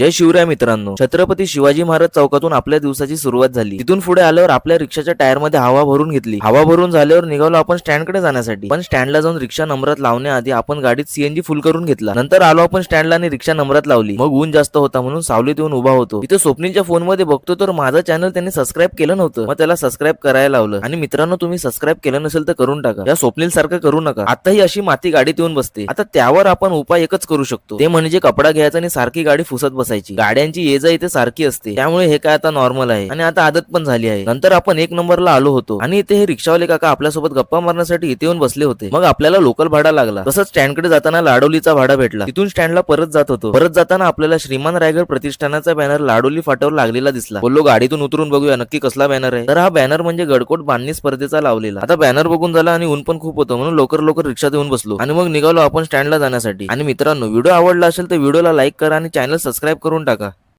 जय शिवराय मित्रांनो. छत्रपती शिवाजी महाराज चौकातून आपल्या दिवसाची सुरुवात झाली. तिथून पुढे आल्यावर आपल्या रिक्षाच्या टायरमध्ये हवा भरून घेतली. हवा भरून झाल्यावर निघालो आपण स्टँडकडे जाण्यासाठी. पण स्टँडला जाऊन रिक्षा नंबरात लावण्याआधी आपण गाडीत सीएनजी फुल करून घेतला. नंतर आलो आपण स्टँडला आणि रिक्षा नंबरात लावली. मग ऊन जास्त होता म्हणून सावलीत येऊन उभा होतो. इथे स्वप्नीलच्या फोनमध्ये बघतो तर माझं चॅनल त्यांनी सबस्क्राईब केलं नव्हतं. मग त्याला सबस्क्राईब करायला लावलं. आणि मित्रांनो तुम्ही सबस्क्राईब केलं नसेल तर करून टाका. या स्वप्नील सारखं करू नका. आता ही अशी माती गाडीत येऊन बसते. आता त्यावर आपण उपाय एकच करू शकतो. ते म्हणजे कपडा घ्यायचा आणि सारखी गाडी फुसत बसायची. गाड्यांची ये जा इथे सारखी असते. त्यामुळे हे काय आता नॉर्मल आहे. आणि आता आदत पण झाली आहे. नंतर आपण एक नंबरला आलो होतो. आणि इथे हे रिक्षावाले काका आपल्यासोबत गप्पा मारण्यासाठी इथे येऊन बसले होते. मग आपल्याला लोकल भाडा लागला. तसंच स्टँडकडे जाताना लाडोलीचा भाडा भेटला. तिथून स्टँडला परत जात होतो. परत जाताना आपल्याला श्रीमान रायगड प्रतिष्ठानाचा बॅनर लाडोली फाट्यावर लागलेला दिसला. बोललो गाडीतून उतरून बघूया. नक्की कसला बॅनर आहे? तर हा बॅनर म्हणजे गडकोट बांधणी स्पर्धेचा लावलेला. आता बॅनर बघून झाला आणि ऊन पण खूप होतं. म्हणून लवकर लवकर रिक्षात येऊन बसलो. आणि मग निघालो आपण स्टँडला जाण्यासाठी. आणि मित्रांनो व्हिडिओ आवडला असेल तर व्हिडिओला लाईक करा आणि चॅनल सबस्क्राईब करून टाका.